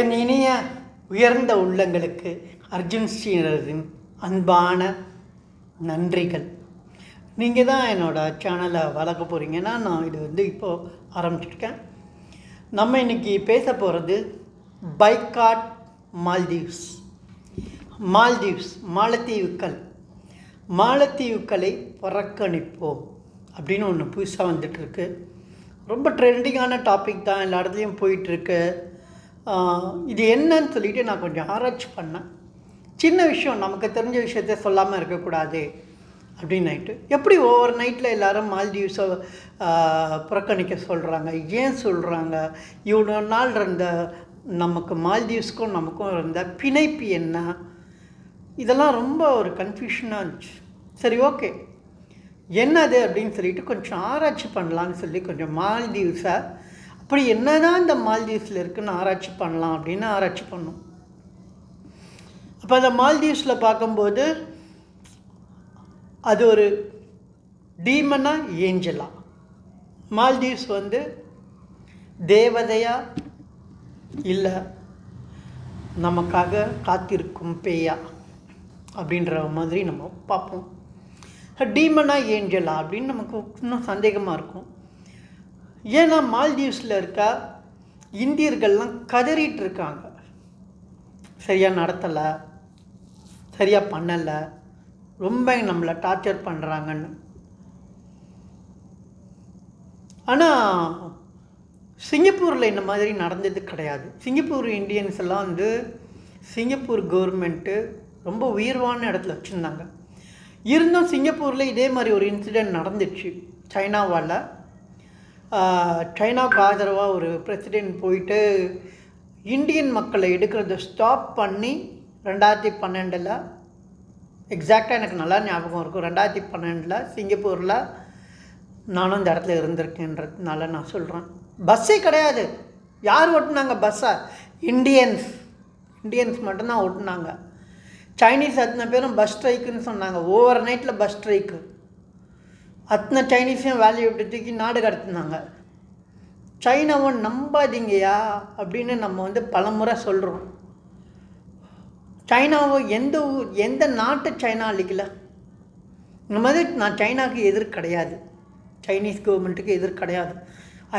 என் இனிய உயர்ந்த உள்ளங்களுக்கு அர்ஜுன் ஸ்ரீனரின் அன்பான நன்றிகள். நீங்கள் தான் என்னோடய சேனலை வளர்க்க போகிறீங்கன்னா நான் இது வந்து இப்போது ஆரம்பிச்சிருக்கேன். நம்ம இன்னைக்கு பேச போகிறது பைக்காட் மால்தீவ்ஸ். மால்தீவ்ஸ் மாலத்தீவுக்கள். மாலத்தீவுக்களை புறக்கணிப்போம் அப்படின்னு ஒன்று புதுசாக வந்துட்டுருக்கு ரொம்ப ட்ரெண்டிங்கான டாபிக் தான் எல்லா இடத்துலையும் போயிட்டுருக்கு இது என்னன்னு சொல்லிட்டு நான் கொஞ்சம் ஆராய்ச்சி பண்ணேன். சின்ன விஷயம் நமக்கு தெரிஞ்ச விஷயத்த சொல்லாமல் இருக்கக்கூடாது அப்படின்னுட்டு எப்படி ஓவர் நைட்டில் எல்லாரும் மால்தீவ்ஸை புறக்கணிக்க சொல்கிறாங்க ஏன் சொல்கிறாங்க இவ்வளோ நாள் இருந்த நமக்கு மால்தீவ்ஸ்க்கும் நமக்கும் இருந்த பிணைப்பு என்ன? இதெல்லாம் ரொம்ப ஒரு கன்ஃபியூஷனாக இருந்துச்சு. சரி ஓகே என்னது அப்படின்னு சொல்லிட்டு கொஞ்சம் ஆராய்ச்சி பண்ணலான்னு சொல்லி கொஞ்சம் மால்தீவ்ஸை அப்படி என்ன தான் இந்த மால்தீவ்ஸில் இருக்குதுன்னு ஆராய்ச்சி பண்ணலாம் அப்படின்னு ஆராய்ச்சி பண்ணும். அப்போ அந்த மால்தீவ்ஸில் பார்க்கும்போது அது ஒரு டீமனா ஏஞ்சலா மால்தீவ்ஸ் வந்து தேவதையா இல்லை நமக்காக காத்திருக்கும் பேயா அப்படின்ற மாதிரி நம்ம பார்ப்போம். டீமனா ஏஞ்சலா அப்படின்னு நமக்கு இன்னும் சந்தேகமாக இருக்கும். ஏன்னா மால்தீவ்ஸில் இருக்க இந்தியர்கள்லாம் கதறிட்டு இருக்காங்க சரியாக நடத்தலை சரியாக பண்ணலை ரொம்ப நம்மளை டார்ச்சர் பண்ணுறாங்கன்னு ஆனால் சிங்கப்பூரில் இந்த மாதிரி நடந்தது கிடையாது. சிங்கப்பூர் இந்தியன்ஸ் எல்லாம் வந்து சிங்கப்பூர் கவர்மெண்ட்டு ரொம்ப உயர்வான இடத்துல வச்சுருந்தாங்க. இருந்தும் சிங்கப்பூரில் இதே மாதிரி ஒரு இன்சிடெண்ட் நடந்துச்சு. சைனாவால் சைனாவுக்கு ஆதரவாக ஒரு பிரசிடெண்ட் போயிட்டு இந்தியன் மக்களை எடுக்கிறத ஸ்டாப் பண்ணி ரெண்டாயிரத்தி பன்னெண்டில் எக்ஸாக்டாக எனக்கு நல்லா ஞாபகம் இருக்கும். ரெண்டாயிரத்தி பன்னெண்டில் சிங்கப்பூரில் நானும் இந்த இடத்துல இருந்திருக்கேன்றதுனால நான் சொல்கிறேன் பஸ்ஸே கிடையாது. யார் ஓட்டுனாங்க பஸ்ஸை இண்டியன்ஸ் இண்டியன்ஸ் மட்டும்தான் ஓட்டுனாங்க. சைனீஸ் அத்தனை பேரும் பஸ் ஸ்ட்ரைக்குன்னு சொன்னாங்க. ஓவர் நைட்டில் பஸ் ஸ்ட்ரைக்கு அத்தனை சைனீஸையும் வேலையை விட்டு தூக்கி நாடு கடத்துனாங்க. சைனாவை நம்பாதீங்கயா அப்படின்னு நம்ம வந்து பலமுறை சொல்கிறோம் சைனாவை எந்த ஊர் எந்த நாட்டு சைனா அழிக்கல? இந்த மாதிரி நான் சைனாவுக்கு எதிர் கிடையாது. சைனீஸ் கவர்மெண்ட்டுக்கு எதிர் கிடையாது.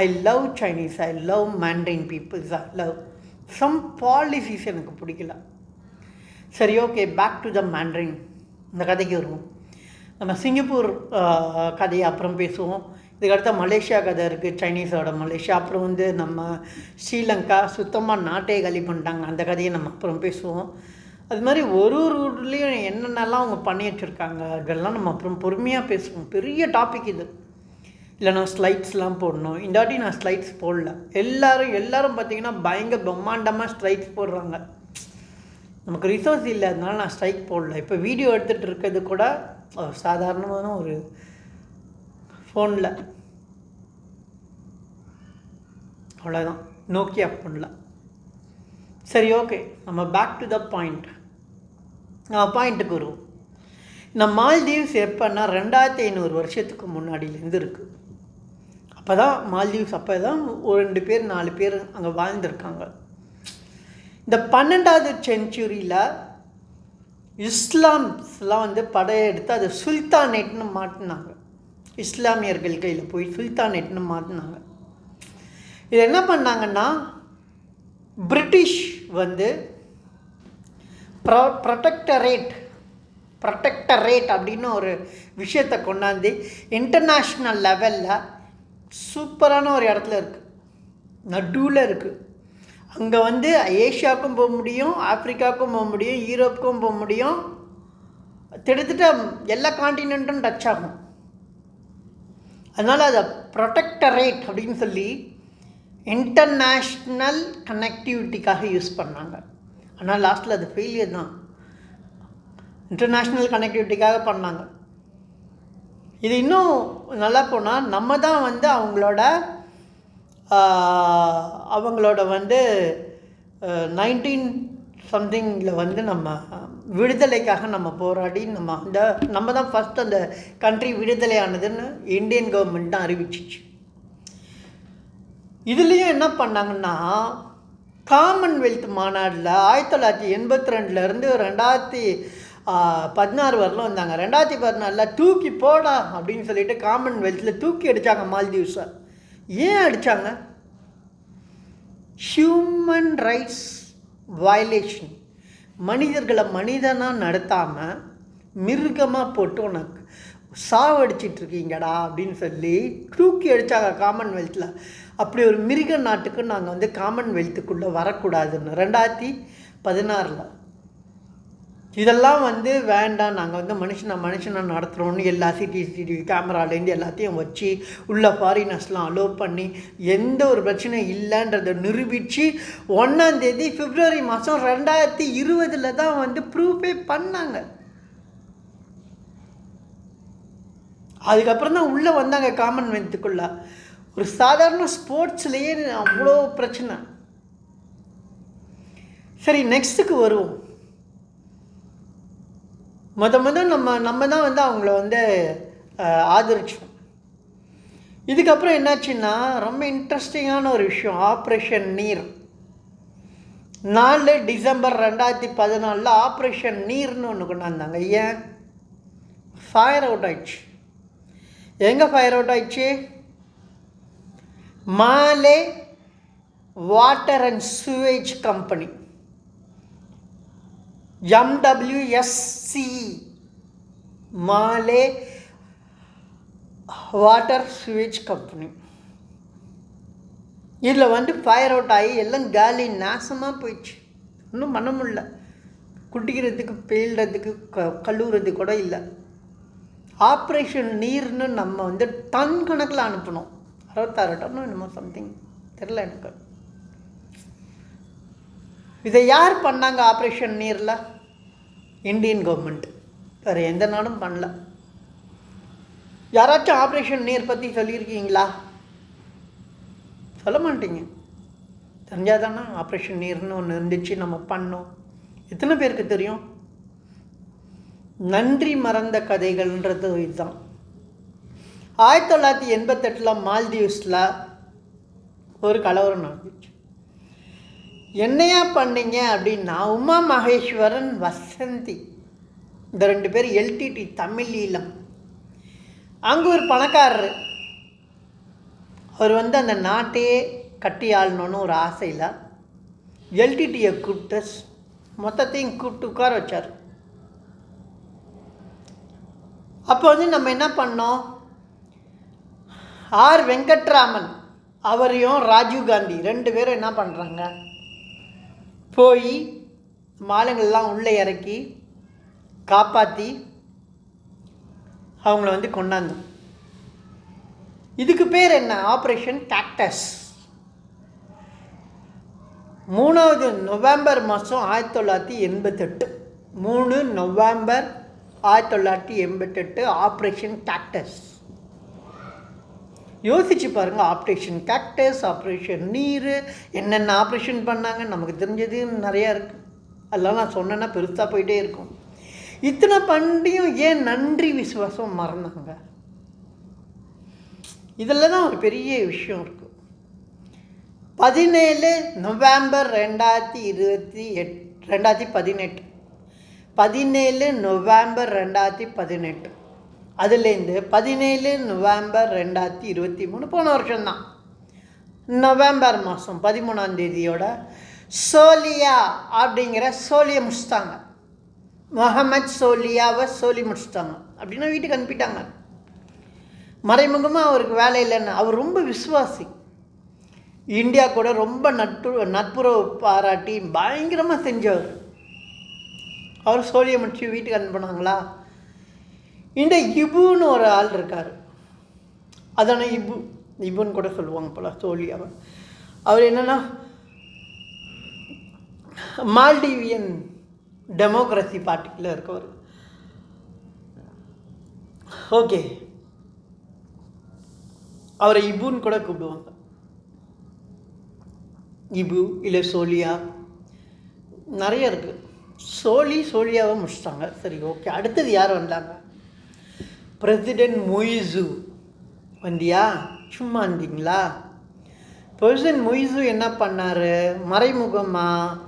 I love Chinese I love Mandarin peoples I love some policies எனக்கு பிடிக்கல. சரி okay back to the Mandarin இந்த கதைக்கு வருவோம். நம்ம சிங்கப்பூர் கதையை அப்புறம் பேசுவோம். இதுக்கடுத்த மலேசியா கதை இருக்குது சைனீஸோட மலேசியா. அப்புறம் வந்து நம்ம ஸ்ரீலங்கா சுத்தமாக நாட்டே காலி பண்ணிட்டாங்க. அந்த கதையை நம்ம அப்புறம் பேசுவோம். அது மாதிரி ஒரு ஒரு ஊர்லேயும் என்னென்னலாம் அவங்க பண்ணி வச்சுருக்காங்க அதெல்லாம் நம்ம அப்புறம் பொறுமையாக பேசுவோம். பெரிய டாபிக் இது. இல்லை நான் ஸ்லைட்ஸ்லாம் போடணும். இந்த வாட்டி நான் ஸ்லைட்ஸ் போடல. எல்லோரும் எல்லோரும் பார்த்தீங்கன்னா பயங்கர பிரம்மாண்டமாக ஸ்லைட்ஸ் போடுறாங்க. நமக்கு ரிசோர்ஸ் இல்லை அதனால நான் ஸ்ட்ரைக் போடல. இப்போ வீடியோ எடுத்துகிட்டு இருக்கிறது கூட சாதாரணமான ஒரு ஃபோனில் அவ்வளோதான் நோக்கியா ஃபோனில் சரி ஓகே நம்ம பேக் டு த பாயிண்ட் நம்ம பாயிண்ட்டுக்கு வருவோம். இந்த மால்தீவ்ஸ் எப்போன்னா ரெண்டாயிரத்தி ஐநூறு வருஷத்துக்கு முன்னாடியிலேருந்து இருக்குது அப்போ தான் மால்தீவ்ஸ் அப்போ தான் ஒரு ரெண்டு பேர் நாலு பேர் அங்கே வாழ்ந்துருக்காங்க. இந்த பன்னெண்டாவது செஞ்சுரியில் இஸ்லாம்ஸ்லாம் வந்து படையெடுத்து அது சுல்தானேட்னு மாட்டினாங்க. இஸ்லாமியர்கள் கையில் போய் சுல்தானேட்னு மாட்டினாங்க. இது என்ன பண்ணாங்கன்னா பிரிட்டிஷ் வந்து ப்ரொ ப்ரொடெக்டரேட் ப்ரொடெக்டரேட் அப்படின்னு ஒரு விஷயத்தை கொண்டாந்து இன்டர்நேஷ்னல் லெவலில் சூப்பரான ஒரு இடத்துல இருக்குது நடுவில் இருக்குது அங்கே வந்து ஏஷியாவுக்கும் போக முடியும் ஆப்ரிக்காவுக்கும் போக முடியும் யூரோப்புக்கும் போக முடியும். கிட்டத்தட்ட எல்லா காண்டினென்ட்டும் டச் ஆகும். அதனால் அதை ப்ரொடெக்டரேட் அப்படின்னு சொல்லி இன்டர்நேஷ்னல் கனெக்டிவிட்டிக்காக யூஸ் பண்ணாங்க. ஆனால் லாஸ்ட்டில் அது ஃபெயிலியர் தான். இன்டர்நேஷ்னல் கனெக்டிவிட்டிக்காக பண்ணாங்க. இது இன்னும் நல்லா போனால் நம்ம தான் வந்து அவங்களோட அவங்களோட வந்து நைன்டீன் சம்திங்கில் வந்து நம்ம விடுதலைக்காக நம்ம போராடி நம்ம அந்த நம்ம தான் ஃபஸ்ட் அந்த கண்ட்ரி விடுதலையானதுன்னு இந்தியன் கவர்மெண்ட் தான் அறிவிச்சிச்சு. இதுலேயும் என்ன பண்ணாங்கன்னா காமன்வெல்த் மாநாட்டில் ஆயிரத்தி தொள்ளாயிரத்தி எண்பத்தி ரெண்டுலேருந்து ரெண்டாயிரத்தி பதினாறு வரலும் வந்தாங்க. ரெண்டாயிரத்தி பதினாலில் தூக்கி போடா அப்படின்னு சொல்லிட்டு காமன்வெல்த்தில் தூக்கி அடித்தாங்க மால்தீவ்ஸை ஏன் அடித்தாங்க ஹியூமன் ரைட்ஸ் வயலேஷன் மனிதர்களை மனிதனாக நடத்தாமல் மிருகமாக போட்டு உனக்கு சாவடிச்சிட்ருக்கீங்கடா அப்படின்னு சொல்லி தூக்கி அடித்தாங்க காமன்வெல்த்தில் அப்படி ஒரு மிருக நாட்டுக்கு நாங்கள் வந்து காமன்வெல்த்துக்குள்ளே வரக்கூடாதுன்னு. ரெண்டாயிரத்தி பதினாறில். இதெல்லாம் வந்து வேண்டாம். நாங்கள் வந்து மனுஷனை மனுஷனை நடத்துகிறோன்னு எல்லா சிடிசிடிவி கேமராலேருந்து எல்லாத்தையும் வச்சு உள்ள ஃபாரினர்ஸ்லாம் அலோவ் பண்ணி எந்த ஒரு பிரச்சனையும் இல்லைன்றதை நிரூபித்து ஒன்றாந்தேதி பிப்ரவரி மாதம் ரெண்டாயிரத்தி இருபதில் தான் வந்து ப்ரூஃபே பண்ணாங்க. அதுக்கப்புறம் தான் உள்ளே வந்தாங்க காமன்வெல்த்துக்குள்ளே ஒரு சாதாரண ஸ்போர்ட்ஸ்லேயே அவ்வளோ பிரச்சனை. சரி நெக்ஸ்ட்டுக்கு வருவோம். முத முத நம்ம நம்ம தான் வந்து அவங்கள வந்து ஆதரிச்சோம். இதுக்கப்புறம் என்னாச்சுன்னா ரொம்ப இன்ட்ரெஸ்டிங்கான ஒரு விஷயம். ஆப்ரேஷன் நீர். நாலு டிசம்பர் ரெண்டாயிரத்தி பதினாலில் ஆப்ரேஷன் நீர்னு ஒன்று கொண்டாந்தாங்க. ஏன்? ஃபயர் அவுட் ஆயிடுச்சு. எங்கே ஃபயர் அவுட் ஆயிடுச்சு? Male water and sewage company MWSC Male water sewage company இதில் வந்து ஃபயர் அவுட் ஆகி எல்லாம் காலி நாசமாக போயிடுச்சு. ஒன்றும் பண்ண இல்லை குடிக்கிறதுக்கு பெயிடுறதுக்கு க கழுவுறதுக்கு கூட இல்லை. ஆப்ரேஷன் நீர்னு நம்ம வந்து டன் கணக்கில் அனுப்பணும். அறுபத்தாறு டன்னு என்னமோ சம்திங் தெரில எனக்கு. இதை யார் பண்ணாங்க ஆப்ரேஷன் நீரில்? இந்தியன் கவர்மெண்ட் வேறு எந்த நாடும் பண்ணல. யாராச்சும் ஆப்ரேஷன் நீர் பற்றி சொல்லியிருக்கீங்களா? சொல்ல மாட்டீங்க. தெரிஞ்சால் தானே ஆப்ரேஷன் நீர்னு ஒன்று இருந்துச்சு நம்ம பண்ணோம். எத்தனை பேருக்கு தெரியும்? நன்றி மறந்த கதைகள்ன்றது இதுதான். ஆயிரத்தி தொள்ளாயிரத்தி எண்பத்தெட்டில் மால்தீவ்ஸில் ஒரு கலவரம் நடந்துச்சு. என்னையா பண்ணீங்க அப்படின்னா உமா மகேஸ்வரன் வசந்தி. இந்த ரெண்டு பேர் எல்டிடி தமிழ் ஈழம் அங்கே ஒரு பணக்காரர். அவர் வந்து அந்த நாட்டையே கட்டி ஆளணும்னு ஒரு ஆசையில் எல்டிடியை கூப்பிட்டு மொத்தத்தையும் கூப்பிட்டு உட்கார வச்சார். அப்போ வந்து நம்ம என்ன பண்ணோம்? ஆர் வெங்கட்ராமன் அவரையும் ராஜீவ் காந்தி ரெண்டு பேரும் என்ன பண்ணுறாங்க போய் மாலுங்கள்லாம் உள்ளே இறக்கி காப்பாற்றி அவங்கள வந்து கொண்டாந்தோம். இதுக்கு பேர் என்ன? ஆப்ரேஷன் கேக்டஸ் மூணாவது நவம்பர் மாதம் ஆயிரத்தி தொள்ளாயிரத்தி எண்பத்தெட்டு. மூணு நவம்பர் ஆயிரத்தி தொள்ளாயிரத்தி எண்பத்தெட்டு ஆப்ரேஷன் கேக்டஸ் யோசிச்சு பாருங்கள் ஆப்ரேஷன் கேக்டஸ் ஆப்ரேஷன் நீர் என்னென்ன ஆப்ரேஷன் பண்ணாங்க நமக்கு தெரிஞ்சது நிறையா இருக்குது அதெல்லாம் நான் சொன்னேன்னா பெருசாக போயிட்டே இருக்கும். இத்தனை பண்டியும் ஏன் நன்றி விசுவாசம் மறந்தாங்க? இதில் தான் ஒரு பெரிய விஷயம் இருக்குது பதினேழு நவம்பர் ரெண்டாயிரத்தி இருபத்தி எட் ரெண்டாயிரத்தி பதினெட்டு. பதினேழு நவம்பர் ரெண்டாயிரத்தி பதினெட்டு. அதுலேருந்து பதினேழு நவம்பர் ரெண்டாயிரத்தி இருபத்தி மூணு போன வருஷம்தான். நவம்பர் மாதம் பதிமூணாம் தேதியோட சோலியா அப்படிங்கிற சோலியை முடிச்சிட்டாங்க. முகமது சோலியாவை சோலி முடிச்சிட்டாங்க. அப்படின்னா வீட்டுக்கு அனுப்பிட்டாங்க. மறைமுகமாக அவருக்கு வேலை இல்லைன்னு அவர் ரொம்ப விசுவாசி. இந்தியா கூட ரொம்ப நட்பு நட்புறவு பாராட்டி பயங்கரமாக செஞ்சவர். அவர் சோழியை முடிச்சு வீட்டுக்கு அனுப்புனாங்களா? இந்த இபுன்னு ஒரு ஆள் இருக்கார். அதான இபு. இபுன்னு கூட சொல்லுவாங்க போல சோழியாவை அவர் என்னென்னா மால்டீவியன் டெமோக்ரஸி பார்ட்டியில் இருக்கவர். ஓகே. அவரை இபுன்னு கூட கூப்பிடுவாங்க. இபு இல்லை சோலியா நிறைய இருக்குது சோலி சோழியாவை முடிச்சிட்டாங்க. சரி ஓகே. அடுத்தது யார் வந்தாங்க? பிரசிடென்ட் மொய்சு வந்தியா? சும்மா இருந்தீங்களா பிரசிடென்ட் மொய்சு என்ன பண்ணார்? மறைமுகமாக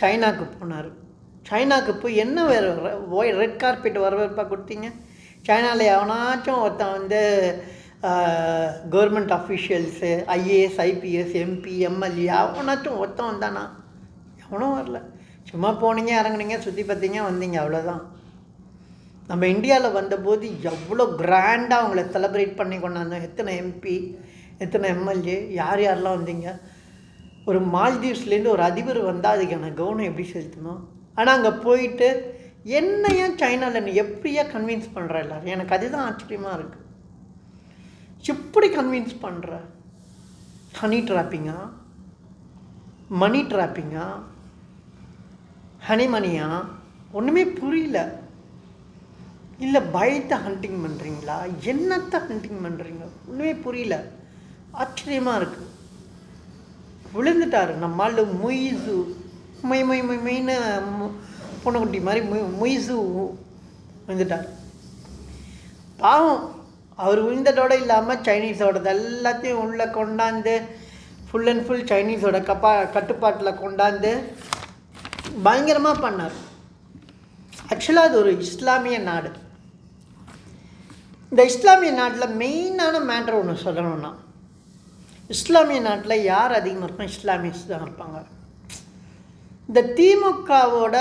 சைனாவுக்கு போனார். சைனாக்கு போய் என்ன வேறு ரெட் கார்பெட் வரவேற்பாக கொடுத்தீங்க? சைனாவில் எவனாச்சும் ஒருத்தன் வந்து government officials IAS IPS MP MLA அவனாச்சும் ஒருத்தன் வந்தானா? எவனும் வரல. சும்மா போனீங்க இறங்குனீங்க சுற்றி பார்த்தீங்க வந்தீங்க அவ்வளோதான் நம்ம இந்தியாவில் வந்தபோது எவ்வளோ கிராண்டாக அவங்கள செலப்ரேட் பண்ணி கொண்டாந்தோம். எத்தனை எம்பி எத்தனை எம்எல்ஏ யார் யாரெல்லாம் வந்தீங்க? ஒரு மால்தீவ்ஸ்லேருந்து ஒரு அதிபர் வந்தால் அதுக்கான கவனம் எப்படி செலுத்தணும்? ஆனால் அங்கே போயிட்டு என்ன ஏன் சைனாவில் நீ எப்படியா கன்வின்ஸ் பண்ணுற எல்லாரும்? எனக்கு அதுதான் ஆச்சரியமாக இருக்குது எப்படி கன்வின்ஸ் பண்ணுற ஹனி ட்ராப்பிங்கா மணி ட்ராப்பிங்கா ஹனி மணியா ஒன்றுமே புரியல. இல்லை பயத்தை ஹண்டிங் பண்ணுறீங்களா என்னத்தை ஹண்டிங் பண்ணுறீங்க ஒன்றுமே புரியல. ஆச்சரியமாக இருக்குது விழுந்துட்டார். நம்மால் மொய்சு மொய் மொய் மொய் மொய்னு பூனைக்குட்டி மாதிரி மொய் மொய்சு விழுந்துட்டார். பாவம். அவர் விழுந்ததோடு இல்லாமல் சைனீஸோடது எல்லாத்தையும் உள்ளே கொண்டாந்து ஃபுல் அண்ட் ஃபுல் சைனீஸோட கப்பா கட்டுப்பாட்டில் கொண்டாந்து பயங்கரமாக பண்ணார். ஆக்சுவலாக அது ஒரு இஸ்லாமிய நாடு. இந்த இஸ்லாமிய நாட்டில் மெயினான மேட்ரு ஒன்று சொல்லணும்னா இஸ்லாமிய நாட்டில் யார் அதிகமாக இருக்கும் இஸ்லாமியஸ் தான் இருப்பாங்க. இந்த திமுகவோட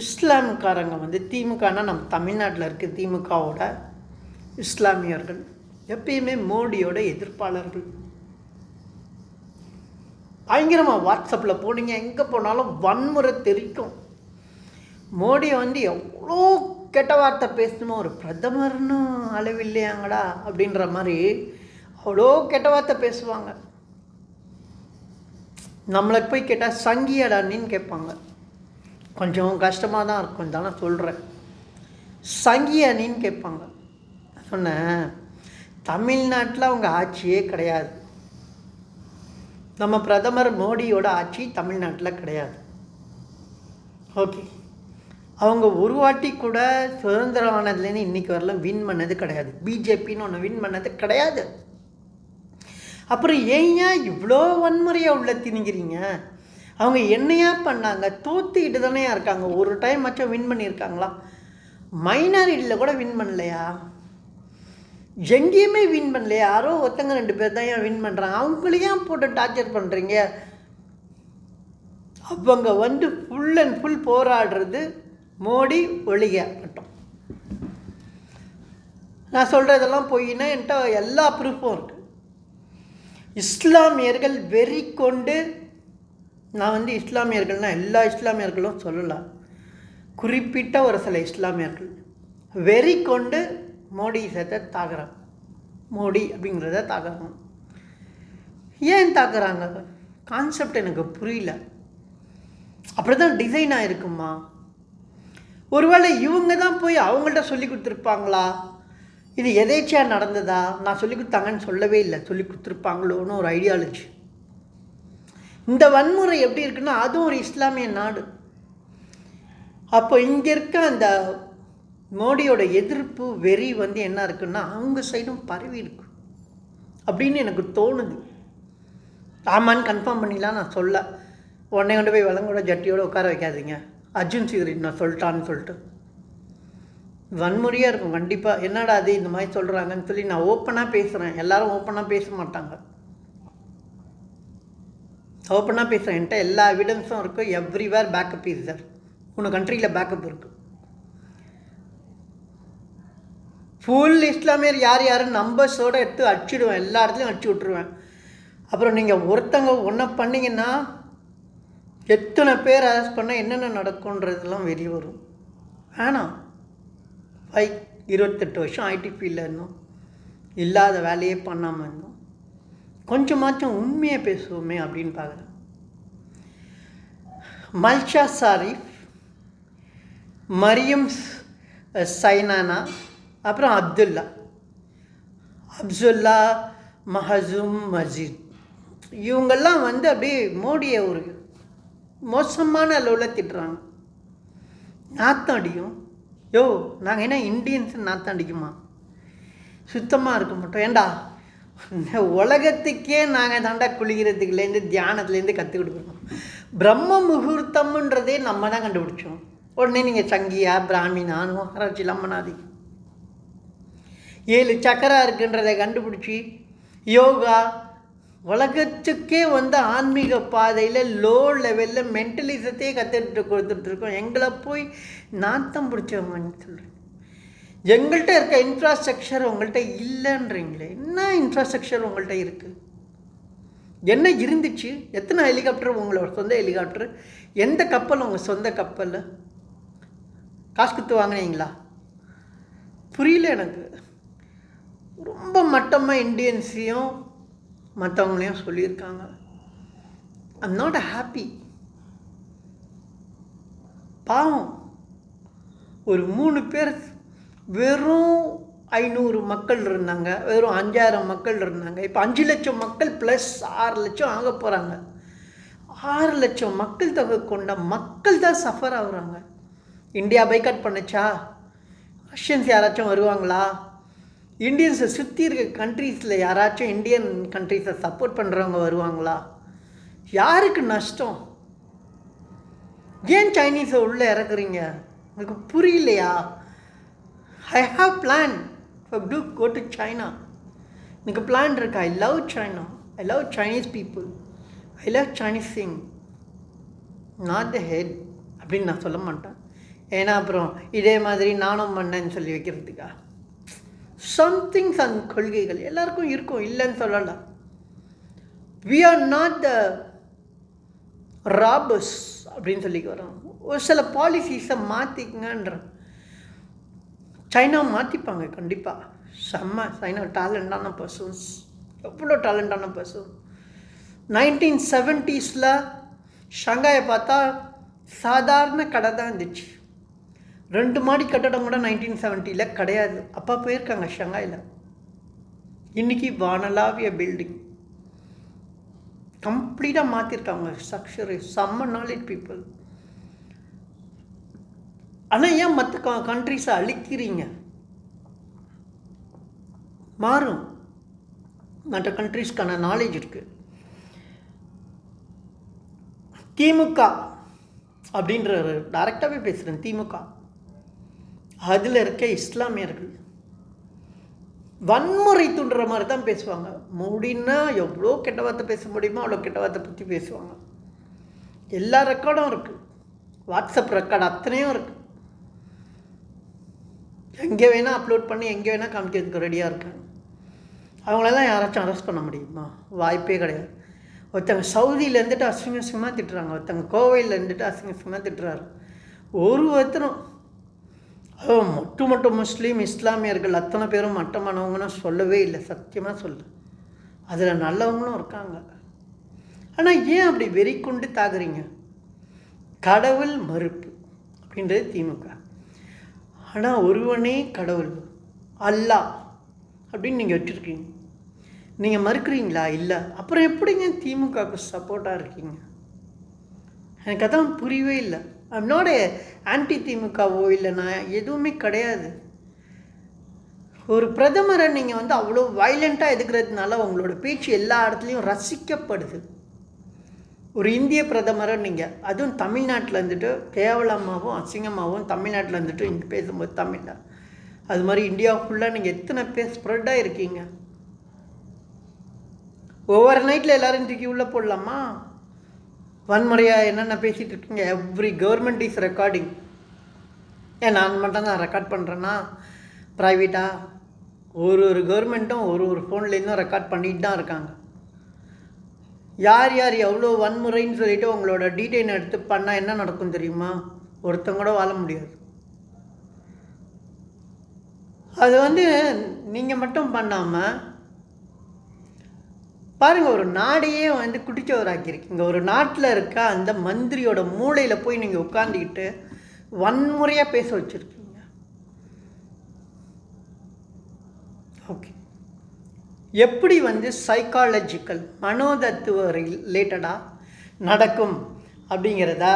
இஸ்லாம்காரங்க வந்து திமுகனா நம்ம தமிழ்நாட்டில் இருக்க திமுகவோட இஸ்லாமியர்கள் எப்பயுமே மோடியோட எதிர்ப்பாளர்கள். பயங்கரமாக வாட்ஸ்அப்பில் போனீங்க எங்கே போனாலும் வன்முறை தெரிக்கும். மோடியை வந்து எவ்வளோ கெட்ட வார்த்தை பேசணுமோ? ஒரு பிரதமர்னு அளவில்லையாங்கடா அப்படின்ற மாதிரி அவ்வளோ கெட்ட வார்த்தை பேசுவாங்க. நம்மளுக்கு போய் கேட்டால் சங்கியடானின்னு கேட்பாங்க. கொஞ்சம் கஷ்டமாக தான் இருக்கும் தானே சொல்கிறேன் சங்கியானின்னு கேட்பாங்க. சொன்னேன் தமிழ்நாட்டில் அவங்க ஆட்சியே கிடையாது. நம்ம பிரதமர் மோடியோட ஆட்சி தமிழ்நாட்டில் கிடையாது. ஓகே. அவங்க ஒரு வாட்டி கூட சுதந்திரம் ஆனதுலேருந்து இன்றைக்கி வரலாம் வின் பண்ணது கிடையாது. பிஜேபின்னு ஒன்று வின் பண்ணது கிடையாது. அப்புறம் ஏன்யா இவ்வளோ வன்முறையாக உள்ள திணிக்கிறீங்க? அவங்க என்னையா பண்ணாங்க? தோத்துக்கிட்டு தானே இருக்காங்க. ஒரு டைம் மச்சும் வின் பண்ணியிருக்காங்களா? மைனாரிட்டியில் கூட வின் பண்ணலையா? எங்கேயுமே வின் பண்ணலையா? யாரோ ஒருத்தங்க ரெண்டு பேர் தான் ஏன் வின் பண்ணுறாங்க அவங்களையும் போட்டு டார்ச்சர் பண்ணுறீங்க அவங்க வந்து ஃபுல் அண்ட் ஃபுல் போராடுறது மோடி ஒழிக மட்டும். நான் சொல்கிறதெல்லாம் பொய்னா என்கிட்ட எல்லா ப்ரூஃபும் இருக்குது இஸ்லாமியர்கள் வெறி கொண்டு நான் வந்து இஸ்லாமியர்கள்னால் எல்லா இஸ்லாமியர்களும் சொல்லலாம் குறிப்பிட்ட ஒரு சில இஸ்லாமியர்கள் வெறி கொண்டு மோடி சேர்த்த தாக்குறாங்க. மோடி அப்படிங்கிறத தாக்குறாங்க. ஏன் தாக்குறாங்க? கான்செப்ட் எனக்கு புரியல. அப்படி தான் டிசைன் ஆகிருக்குமா ஒருவேளை இவங்க தான் போய் அவங்கள்ட்ட சொல்லி கொடுத்துருப்பாங்களா? இது எதேச்சியாக நடந்ததா? நான் சொல்லி கொடுத்தாங்கன்னு சொல்லவே இல்லை. சொல்லி கொடுத்துருப்பாங்களோன்னு ஒரு ஐடியாலஜி இந்த வன்முறை எப்படி இருக்குன்னா அதுவும் ஒரு இஸ்லாமிய நாடு. அப்போ இங்கே இருக்க அந்த மோடியோட எதிர்ப்பு வெறி வந்து என்ன இருக்குன்னா அவங்க சைடும் பரவி இருக்கு. அப்படின்னு எனக்கு தோணுது. ஆமான்னு கன்ஃபார்ம் பண்ணிலாம் நான் சொல்ல. உடனே கொண்டு போய் வளங்கூட ஜட்டியோட உட்கார வைக்காதீங்க. அர்ஜுன் சீதரி நான் சொல்லிட்டான்னு சொல்லிட்டு. வன்முறையாக இருக்கும் கண்டிப்பாக என்னடா அது இந்த மாதிரி சொல்கிறாங்கன்னு சொல்லி நான் ஓப்பனாக பேசுகிறேன் எல்லாரும் ஓப்பனாக பேச மாட்டாங்க. ஓப்பனாக பேசுகிறேன் என்கிட்ட எல்லா எவிடன்ஸும் இருக்கும் எவ்ரிவேர் பேக்கப் இஸ் சார் உங்கள் கண்ட்ரியில் பேக்கப் இருக்குது ஃபுல் இஸ்லாமியர் யார் யாரும் நம்பர்ஸோடு எடுத்து அடிச்சுடுவேன். எல்லா இடத்துலையும் அடிச்சு விட்ருவேன் அப்புறம் நீங்கள் ஒருத்தங்க ஒன்றை பண்ணிங்கன்னா எத்தனை பேர் அரெஸ்ட் பண்ணால் என்னென்ன நடக்குன்றதெல்லாம் வெளியே வரும். வேணாம். ஃபை இருபத்தெட்டு வருஷம் ஐடி ஃபீல்டில் இருந்தோம். இல்லாத வேலையே பண்ணாமல் இருந்தோம். கொஞ்சமாச்சும் உண்மையை பேசுவோமே அப்படின்னு பார்க்குறேன். மல்ஷா சாரிஃப் மரியம் சைனானா அப்புறம் அப்துல்லா. அப்துல்லா மஹசூம் மஜீத். இவங்கெல்லாம் வந்து அப்படியே மோடியை ஒரு மோசமான அளவில் திட்டுறாங்க. நாத்தம் அடிக்கும் யோ நாங்கள் என்ன இந்தியன்ஸ் நாத்தம் அடிக்குமா சுத்தமாக இருக்க மாட்டோம். ஏண்டா? இந்த உலகத்துக்கே நாங்கள் தாண்டா குளிக்கிறதுக்குலேருந்து தியானத்துலேருந்து கற்றுக் கொடுக்குறோம் பிரம்ம முகூர்த்தம்ன்றதே நம்ம தான் கண்டுபிடிச்சோம். உடனே நீங்கள் சங்கியா பிராமினான்னு ஆராய்ச்சிலாம் லம்மனாதி. ஏழு சக்கரா இருக்குன்றதை கண்டுபிடிச்சி யோகா உலகத்துக்கே வந்து ஆன்மீக பாதையில் லோ லெவலில் மென்டலிசத்தையே கற்றுட்டு கொடுத்துட்ருக்கோம் எங்களை போய் நாத்தம் பிடிச்சவங்கன்னு சொல்கிறேன் எங்கள்கிட்ட இருக்க இன்ஃப்ராஸ்ட்ரக்சர் உங்கள்கிட்ட இல்லைன்றீங்களே என்ன இன்ஃப்ராஸ்ட்ரக்சர் உங்கள்கிட்ட இருக்குது என்ன இருந்துச்சு? எத்தனை ஹெலிகாப்டர் உங்களோட சொந்த ஹெலிகாப்டர் எந்த கப்பல் உங்கள் சொந்த கப்பல்? காசு கொடுத்து வாங்கினீங்களா? புரியல எனக்கு. ரொம்ப மட்டமாக இந்தியன்ஸையும் மற்றவங்களையும் சொல்லியிருக்காங்க. ஐம் நாட் ஹாப்பி பாவம். ஒரு மூணு பேர் வெறும் ஐநூறு மக்கள் இருந்தாங்க. வெறும் அஞ்சாயிரம் மக்கள் இருந்தாங்க. இப்போ அஞ்சு லட்சம் மக்கள் ப்ளஸ் ஆறு லட்சம் ஆக போகிறாங்க ஆறு லட்சம் மக்கள் தொகை கொண்ட மக்கள் தான் சஃபர் ஆகுறாங்க. India boycott பண்ணுச்சா? ரஷ்யன்ஸ் யாராச்சும் வருவாங்களா? இந்தியன்ஸை சுற்றி இருக்க கண்ட்ரீஸில் யாராச்சும் இந்தியன் கண்ட்ரீஸை சப்போர்ட் பண்ணுறவங்க வருவாங்களா? யாருக்கு நஷ்டம்? ஏன் சைனீஸை உள்ளே இறக்குறீங்க? எனக்கு புரியலையா? I have plan for to go to China எனக்கு பிளான் இருக்கு. I love China I love Chinese people I love Chinese sing not the head அப்படின்னு நான் சொல்ல மாட்டேன். ஏன்னா அப்புறம் இதே மாதிரி நானும் பண்ணேன்னு சொல்லி வைக்கிறதுக்கா? சம்திங்ஸ் அண்ட் கொள்கைகள். எல்லாருக்கும் இருக்கும். இல்லைன்னு சொல்லலாம் we are not the robbers அப்படின்னு சொல்லி வரோம். ஒரு சில பாலிசிஸை மாற்றிக்கங்கன்ற சைனா மாற்றிப்பாங்க கண்டிப்பாக செம்ம. சைனா டேலண்டான பர்சன்ஸ் எவ்வளோ டேலண்டான பர்சன் நைன்டீன் செவன்ட்டீஸில் ஷங்காயை பார்த்தா சாதாரண கடை தான் இருந்துச்சு. ரெண்டு மாடி கட்டடம் கூட நைன்டீன் செவன்ட்டியில் கிடையாது. அப்பா போயிருக்காங்க ஷங்காயில். இன்றைக்கி வானலாவிய பில்டிங் கம்ப்ளீட்டாக மாற்றிருக்காங்க ஸ்ட்ரக்சரு செம்ம நாலேஜ் பீப்புள் ஆனால் ஏன் மற்ற க கண்ட்ரிஸை அழிக்கிறீங்க? மாறும். மற்ற கண்ட்ரிஸ்க்கான நாலேஜ் இருக்குது திமுக அப்படின்ற டைரெக்டாகவே பேசுகிறேன் திமுக. அதில் இருக்க இஸ்லாமியர்கள் வன்முறை தூண்டுற மாதிரி தான் பேசுவாங்க. முடின்னா எவ்வளோ கெட்ட வார்த்தை பேச முடியுமோ அவ்வளோ கெட்ட வார்த்தை பற்றி பேசுவாங்க. எல்லா ரெக்கார்டும் இருக்குது வாட்ஸ்அப் ரெக்கார்டு அத்தனையும் இருக்குது எங்கே வேணால் அப்லோட் பண்ணி எங்கே வேணால் காமிக்கிறதுக்கு ரெடியாக இருக்காங்க. அவங்களெல்லாம் யாராச்சும் அரெஸ்ட் பண்ண முடியுமா? வாய்ப்பே கிடையாது. ஒருத்தங்க சவுதியில் இருந்துட்டு அசிங்க அசிங்கமாக திட்டுறாங்க. ஒருத்தங்க கோவையில் இருந்துட்டு அசிங்க அசிங்கமாக திட்டுறாரு. ஒரு ஒருத்தரும் ஒட்டுமொட்ட மொட்டு முஸ்லீம் இஸ்லாமியர்கள் அத்தனை பேரும் மட்டமானவங்கன்னு சொல்லவே இல்லை. சத்தியமாக சொல்லு அதில் நல்லவங்களும் இருக்காங்க. ஆனால் ஏன் அப்படி வெறி கொண்டு தாக்குறீங்க? கடவுள் மறுப்பு அப்படின்றது திமுக. ஆனால் ஒருவனே கடவுள். அல்லாஹ் அப்படின்னு நீங்கள் வச்சுருக்கீங்க. நீங்கள் மறுக்கிறீங்களா? இல்லை. அப்புறம் எப்படிங்க திமுகவுக்கு சப்போர்ட்டாக இருக்கீங்க? எனக்கு அதான் புரியவே இல்லை. ஐம் நாட் ஏ ஆன்டி திமுகவோ இல்லை நான் எதுவுமே கிடையாது. ஒரு பிரதமரை நீங்கள் வந்து அவ்வளோ வைலண்ட்டாக எதுக்கிறதுனால உங்களோட பேச்சு எல்லா இடத்துலையும் ரசிக்கப்படுது. ஒரு இந்திய பிரதமரை நீங்கள் அதுவும் தமிழ்நாட்டில் இருந்துட்டு கேவலமாகவும் அசிங்கமாகவும் தமிழ்நாட்டில் இருந்துட்டு இங்கே பேசும்போது தமிழில் அது மாதிரி இந்தியா ஃபுல்லாக நீங்கள் எத்தனை பேர் ஸ்ப்ரெட்டாக இருக்கீங்க ஒவ்வொரு நைட்டில் எல்லோரும் தூக்கி உள்ளே போடலாமா? வன்முறையாக என்னென்ன பேசிகிட்டு இருக்கீங்க? எவ்ரி கவர்மெண்ட் இஸ் ரெக்கார்டிங் ஏன் நான் மட்டும் தான் ரெக்கார்ட் பண்ணுறேன்னா ப்ரைவேட்டாக ஒரு ஒரு கவர்மெண்ட்டும் ஒரு ஒரு ஃபோன்லேருந்தும் ரெக்கார்ட் பண்ணிட்டு தான் இருக்காங்க. யார் யார் எவ்வளோ வன்முறைன்னு சொல்லிட்டு உங்களோட டீட்டெயில் எடுத்து பண்ணால் என்ன நடக்கும் தெரியுமா? ஒருத்தங்க கூட வாழ முடியாது. அது வந்து நீங்கள் மட்டும் பண்ணாமல் பாருங்கள் ஒரு நாடையே வந்து குடிச்சவராக்கியிருக்கீங்க ஒரு நாட்டில் இருக்க அந்த மந்திரியோட மூளையில் போய் நீங்கள் உட்காந்துக்கிட்டு வன்முறையாக பேச வச்சுருக்கீங்க. ஓகே. எப்படி வந்து சைக்காலஜிக்கல் மனோதத்துவ ரிலேட்டடாக நடக்கும் அப்படிங்கிறத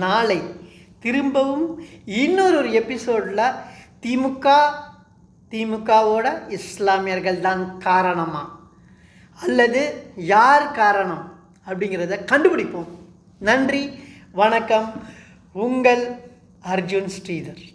நாளை திரும்பவும் இன்னொரு ஒரு எபிசோடில் திமுக திமுகவோட இஸ்லாமியர்கள் தான் காரணமாக அல்லது யார் காரணம் அப்படிங்கிறத கண்டுபிடிப்போம். நன்றி வணக்கம். உங்கள் அர்ஜுன் ஸ்ரீதர்.